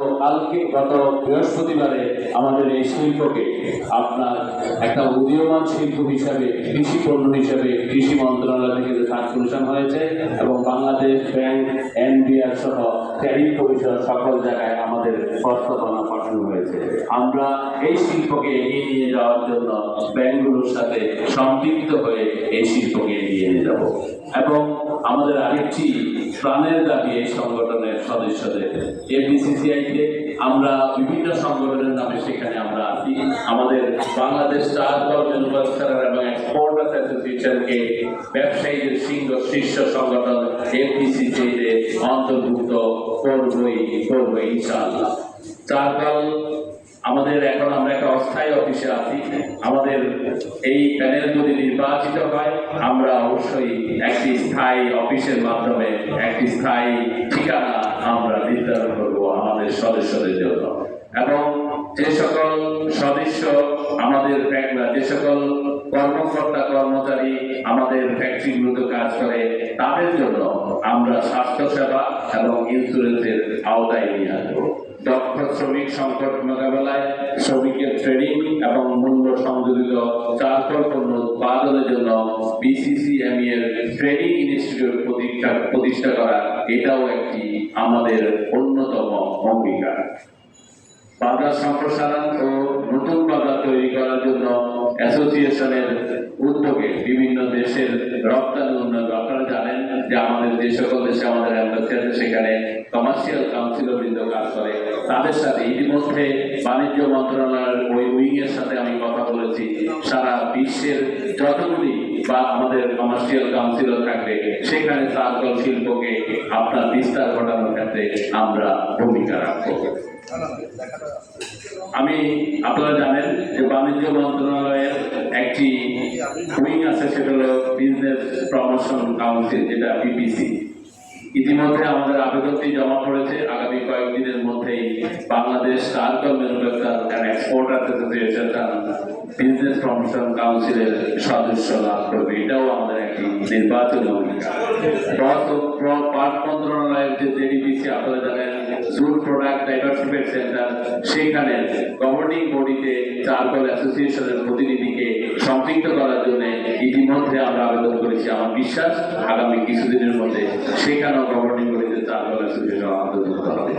কালকে গত বৃহস্পতিবারে আমাদের এই শিল্পকে আপনার একটা উদীয়মান শিল্প হিসাবে, কৃষি পণ্য হিসাবে কৃষি মন্ত্রণালয় থেকে যে সার্কুলেশন হয়েছে এবং বাংলাদেশ ব্যাংক, এনবিআর সহ ট্যারিফ পরিষদ সকল জায়গায় আমাদের প্রস্তাবনা পাঠানো হয়েছে। আমরা এই শিল্পকে এগিয়ে নিয়ে যাওয়ার জন্য ব্যাংকগুলোর সাথে সম্পৃক্ত হয়ে এই শিল্পকে এগিয়ে নিয়ে যাব। এবং আমাদের আরেকটি প্রাণের দাবি এই সংগঠনের সদস্যদের। এপিসিসিআইতে আমরা বিভিন্ন সংগঠনের নামে সেখানে আমরা আছি। আমাদের বাংলাদেশ চা দল ম্যানুফ্যাকচারার এবং এক্সপোর্টার্স অ্যাসোসিয়েশনকে ব্যবসায়ীদের শীর্ষ শীর্ষ সংগঠন এপিসিসিতে অন্তর্ভুক্ত করবই করব ইনশাআল্লাহ। চার দল আমাদের এখন আমরা একটা অস্থায়ী অফিসে আছি। আমাদের এই প্যানেল যদি নির্বাচিত হয়, আমরা অবশ্যই একটি স্থায়ী অফিসের মাধ্যমে একটি স্থায়ী ঠিকানা আমরা নির্ধারণ করব। এবং যে সকল সদস্য আমাদের যে সকল কর্মকর্তা, কর্মচারী আমাদের ফ্যাক্টরিগুলোতে কাজ করে, তাদের জন্য আমরা স্বাস্থ্য সেবা এবং ইন্স্যুরেন্সের আওতায় নিয়ে আসব। দক্ষ শ্রমিক সংকট মোকাবেলায়, শ্রমিকের ট্রেনিং এবং মূল্য সংযোজিত চারকল পণ্য উৎপাদনের জন্য বিসিসিএমই এর ট্রেনিং ইনস্টিটিউট প্রতিষ্ঠা প্রতিষ্ঠা করা, এটাও একটি আমাদের অন্যতম অঙ্গীকার। বাজার সম্প্রসারণ ও নতুন বাজার তৈরি করার জন্য অ্যাসোসিয়েশনের উদ্যোগে বিভিন্ন দেশের রপ্তানি উন্নয়ন, আপনারা জানেন যে আমাদের যে সকল দেশে আমাদের আছে, সেখানে কমার্শিয়াল কাউন্সিল বৃন্দ কাজ করে। তাদের সাথে ইতিমধ্যে বাণিজ্য মন্ত্রণালয়ের ওই উইং এর সাথে আমি কথা বলেছি। সারা বিশ্বের যতগুলি বা আমাদের কমার্শিয়াল কাউন্সিল থাকবে, সেখানে সার্কল শিল্পকে আপনার বিস্তার ঘটানোর ক্ষেত্রে আমরা ভূমিকা রাখব। আমি, আপনারা জানেন যে বাণিজ্য মন্ত্রণালয়ের একটি উইং আছে, সেটা হলো বিজনেস প্রমোশন কাউন্সিল যেটা বিপিসি ইতিমধ্যে আমাদের আবেদনটি জমা পড়েছে। Bangladesh charcoal manufacture and exporter association business promotion কাউন্সিলের সদস্য লাভ করবে। এটাও আমাদের একটি নির্বাচনী পাট মন্ত্রণালয়ের যে জানেন জুন প্রোডাক্ট ডাইভার্সিফাইড সেন্টার সেখানে গভর্নিং বডিতে চারকল অ্যাসোসিয়েশনের প্রতিনিধিকে সম্পৃক্ত করার জন্য ইতিমধ্যে আমরা আবেদন করেছি। আমার বিশ্বাস, আগামী কিছুদিনের মধ্যে সেখানেও গভর্নিং বডিতে চারকল অ্যাসোসিয়েশন অন্তর্ভুক্ত হবে।